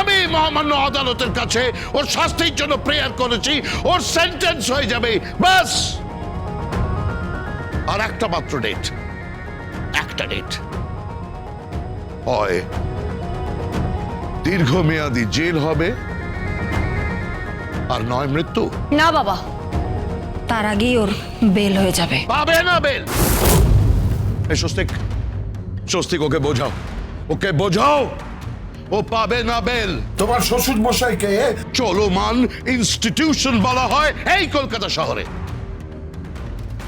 আমি মহামান্য আদালতের কাছে ওর শাস্তির জন্য প্রেয়ার করেছি ওর সেন্টেন্স হয়ে যাবে। বাস আর একটা মাত্র ডেট একটা ডেট হয় দীর্ঘমেয়াদী জেল হবে আর নয় মৃত্যু। না বাবা তার আগেই ওর বেল হয়ে যাবে। পাবে না বেল এই স্বস্তিক স্বস্তিক ওকে বোঝাও। ওকে বোঝাও। ও পাবে না বেল তোমার শ্বশুর মশাইকে চলমান ইনস্টিটিউশন বলা হয় এই কলকাতা শহরে।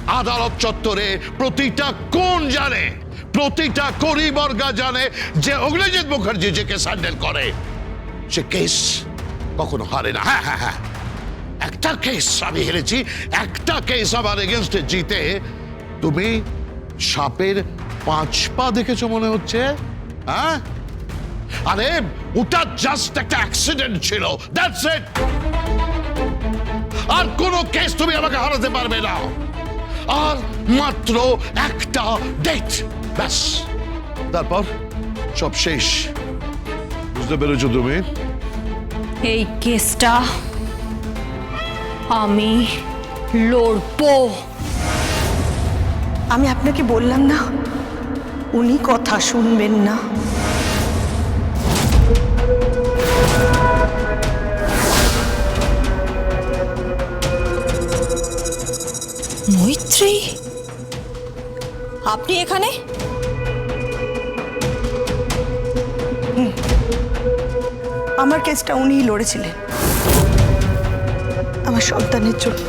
আদালত চত্বরে প্রতিটা কোন জানে প্রতিটা করিবর্গা জানে যে অগ্নিজিৎ মুখার্জি যে কেস হ্যান্ডেল করে সে কেস কখনো হারে না। হ্যাঁ হ্যাঁ হ্যাঁ। একটা কেস আমি হেরেছি একটা কেস আমার এগেনস্টে জিতে। তুমি সাপের পাঁচ পা দেখেছ মনে হচ্ছে? হ্যাঁ? আরে ওটা জাস্ট একটা অ্যাক্সিডেন্ট ছিল. দ্যাটস ইট আর কোনো কেস তুমি আমাকে হারাতে পারবে না। আর মাত্র একটা ডেট ব্যাস। তারপর সব শেষ। বুঝতে পেরেছ তুমি? এই কেসটা আমি লড়বো। আমি আপনাকে বললাম না উনি কথা শুনবেন না। মৈত্রী আপনি এখানে? আমার কেসটা উনিই লড়েছিলেন। আমার সন্তানের জন্য।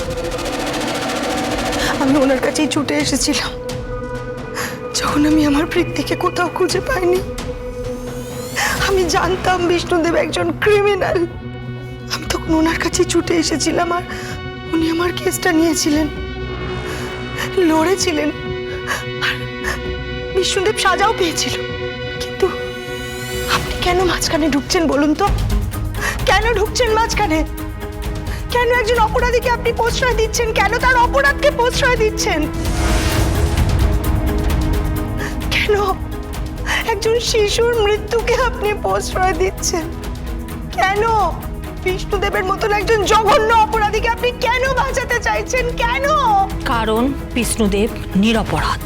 আমি ওনার কাছেই ছুটে এসেছিলাম। যখন আমি আমার প্রীতিকে কোথাও খুঁজে পাইনি, আমি জানতাম বিষ্ণুদেব একজন ক্রিমিনাল আমি তখন ওনার কাছে ছুটে এসেছিলাম আর উনি আমার কেসটা নিয়েছিলেন। লড়েছিলেন। আর বিষ্ণুদেব সাজাও পেয়েছিল। কিন্তু আপনি কেন মাঝখানে ঢুকছেন বলুন তো? কেন ঢুকছেন মাঝখানে? কেন একজন অপরাধীকে আপনি প্রশ্রয় দিচ্ছেন? কেন তার অপরাধকে প্রশ্রয় দিচ্ছেন? কেন একজন শিশুর মৃত্যুকে আপনি প্রশ্রয় দিচ্ছেন? কেন বিষ্ণুদেবের মতন একজন জঘন্য অপরাধীকে আপনি কেন বাঁচাতে চাইছেন? কেন? কারণ বিষ্ণুদেব নিরপরাধ।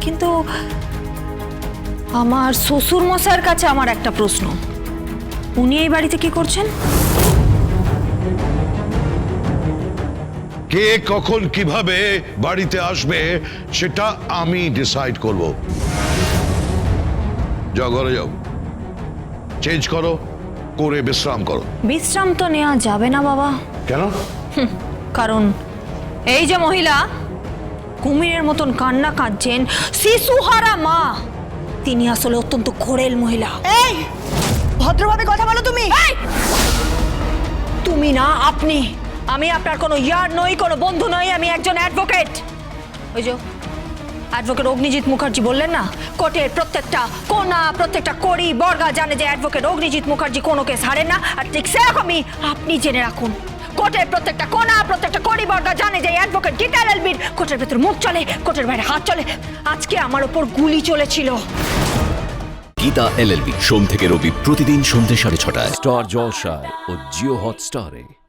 কিন্তু আমার শ্বশুর মশাইয়ের কাছে আমার একটা প্রশ্ন। উনি এই বাড়িতে কি করছেন? কে কখন কীভাবে বাড়িতে আসবে সেটা আমি ডিসাইড করব। যাও ঘরে যাও। চেঞ্জ করো। করে বিশ্রাম করো। বিশ্রাম তো নেওয়া যাবে না বাবা। কেন? কারণ এই যে মহিলা কুমিরের মতন কান্না কাঁদছেন শিশুহারা মা। তিনি আসলে অত্যন্ত খোরেল মহিলা। এই ভদ্রভাবে কথা বলো তুমি। তুমি না আপনি। আমি আপনার কোনো ইয়ার নই কোনো বন্ধু নই আমি একজন অ্যাডভোকেট। ওই যে অ্যাডভোকেট অগ্নিজিৎ মুখার্জি বললেন না? কোর্টের প্রত্যেকটা কোনা প্রত্যেকটা কড়ি বর্গা জানে যে অ্যাডভোকেট অগ্নিজিৎ মুখার্জি কোনো কেস হারেন না। আর ঠিক সেরকমই আপনি জেনে রাখুন কোর্টের প্রত্যেকটা কোনা প্রত্যেকটা কড়ি বর্গা জানে যে অ্যাডভোকেট গিটার এলবির কোর্টের ভেতর মুখ চলে কোর্টের বাইরে হাত চলে। আজকে আমার ওপর গুলি চলেছিল। গীতা এলএলবি সোম থেকে রবি প্রতিদিন সন্ধ্যে সাড়ে ছটায়। স্টার জলসায় ও জিও হটস্টারে।